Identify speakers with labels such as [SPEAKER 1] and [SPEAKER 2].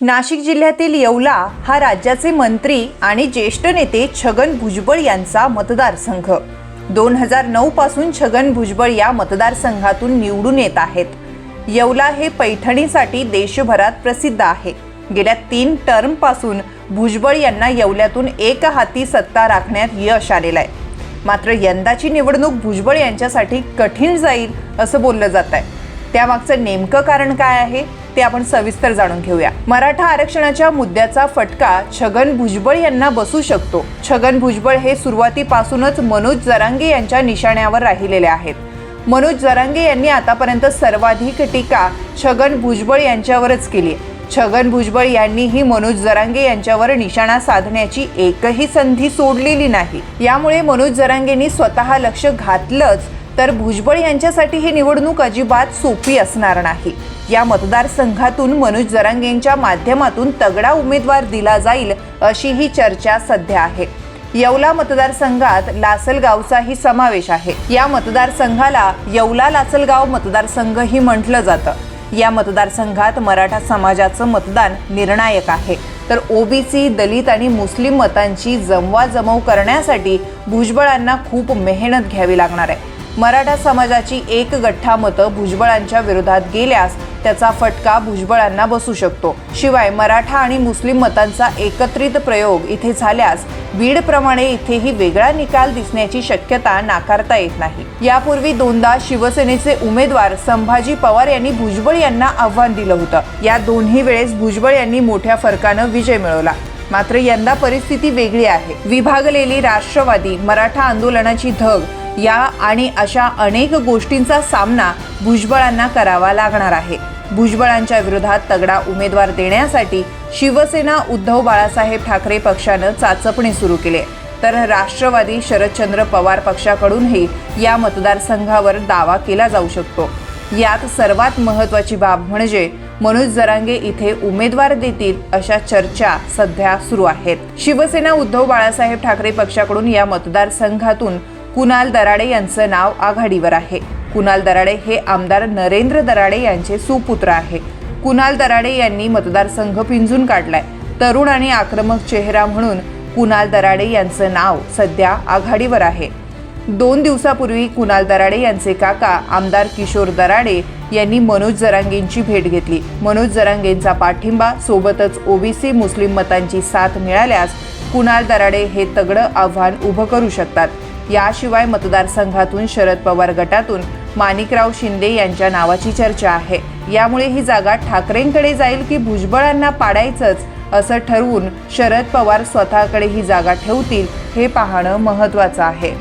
[SPEAKER 1] नाशिक जिल्ह्यातील येवला हा राज्याचे मंत्री आणि ज्येष्ठ नेते छगन भुजबळ यांचा मतदारसंघ. दोन हजार नऊ पासून छगन भुजबळ या मतदारसंघातून निवडून येत आहेत. येवला हे पैठणीसाठी देशभरात प्रसिद्ध आहे. गेल्या तीन टर्मपासून भुजबळ यांना येवल्यातून एक हाती सत्ता राखण्यात यश आलेलं आहे. मात्र यंदाची निवडणूक भुजबळ यांच्यासाठी कठीण जाईल असं बोललं जात आहे त्यामागचं नेमकं कारण काय आहे? ते आपण सविस्तर जाणून घेऊया. मराठा आरक्षणाच्या मुद्द्याचा फटका छगन भुजबळ यांना बसू शकतो. छगन भुजबळ हे सुरुवातीपासूनच मनोज जरांगे यांच्या निशाण्यावर राहिलेले आहेत. मनोज जरांगे यांनी आतापर्यंत सर्वाधिक टीका छगन भुजबळ यांच्यावरच केली छगन भुजबळ यांनीही मनोज जरांगे यांच्यावर निशाणा साधण्याची एकही संधी सोडलेली नाही. यामुळे मनोज जरांगेंनी स्वतः लक्ष घातलंच तर भुजबळ यांच्यासाठी ही निवडणूक अजिबात सोपी असणार नाही. या मतदारसंघातून मनोज जरांगेंच्या माध्यमातून तगडा उमेदवार दिला जाईल अशी ही चर्चा सध्या आहे. येवला मतदारसंघात लासलगावचाही समावेश आहे. या मतदारसंघाला येवला लासलगाव मतदारसंघही म्हटलं जातं. या मतदारसंघात मराठा समाजाचं मतदान निर्णायक आहे. तर ओबीसी दलित आणि मुस्लिम मतांची जमवाजमव करण्यासाठी भुजबळांना खूप मेहनत घ्यावी लागणार आहे. मराठा समाजाची एक गठ्ठा मतं भुजबळांच्या विरोधात गेल्यास त्याचा फटका भुजबळांना बसू शकतो. शिवाय मराठा आणि मुस्लिम मतांचा एकत्रित प्रयोग इथे झाल्यास बीडप्रमाणे इथेही वेगळा निकाल दिसण्याची शक्यता नाकारता येत नाही. यापूर्वी दोनदा शिवसेनेचे उमेदवार संभाजी पवार यांनी भुजबळ यांना आव्हान दिलं होतं. या दोन्ही वेळेस भुजबळ यांनी मोठ्या फरकानं विजय मिळवला. मात्र यंदा परिस्थिती वेगळी आहे. विभागलेली राष्ट्रवादी मराठा आंदोलनाची धग या आणि अशा अनेक गोष्टींचा सामना भुजबळांना करावा लागणार आहे. भुजबळांच्या विरोधात तगडा उमेदवार देण्यासाठी शिवसेना उद्धव बाळासाहेब ठाकरे पक्षानं चाचपणी सुरू केली. तर राष्ट्रवादी शरदचंद्र पवार पक्षाकडूनही या मतदारसंघावर दावा केला जाऊ शकतो. यात सर्वात महत्वाची बाब म्हणजे मनोज जरांगे इथे उमेदवार देतील अशा चर्चा सध्या सुरू आहेत. शिवसेना उद्धव बाळासाहेब ठाकरे पक्षाकडून या मतदारसंघातून कुणाल दराडे यांचं नाव आघाडीवर आहे. कुणाल दराडे हे आमदार नरेंद्र दराडे यांचे सुपुत्र आहे. कुणाल दराडे यांनी मतदारसंघ पिंजून काढलाय. तरुण आणि आक्रमक चेहरा म्हणून कुणाल दराडे यांचं नाव सध्या आघाडीवर आहे. दोन दिवसापूर्वी कुणाल दराडे यांचे काका आमदार किशोर दराडे यांनी मनोज जरांगेंची भेट घेतली. मनोज जरांगेंचा पाठिंबा सोबतच ओबीसी मुस्लिम मतांची साथ मिळाल्यास कुणाल दराडे हे तगडं आव्हान उभं करू शकतात. याशिवाय मतदारसंघातून शरद पवार गटातून माणिकराव शिंदे यांच्या नावाची चर्चा आहे. यामुळे ही जागा ठाकरेंकडे जाईल की भुजबळांना पाडायचंच असं ठरवून शरद पवार स्वतःकडे ही जागा ठेवतील हे पाहणं महत्त्वाचं आहे.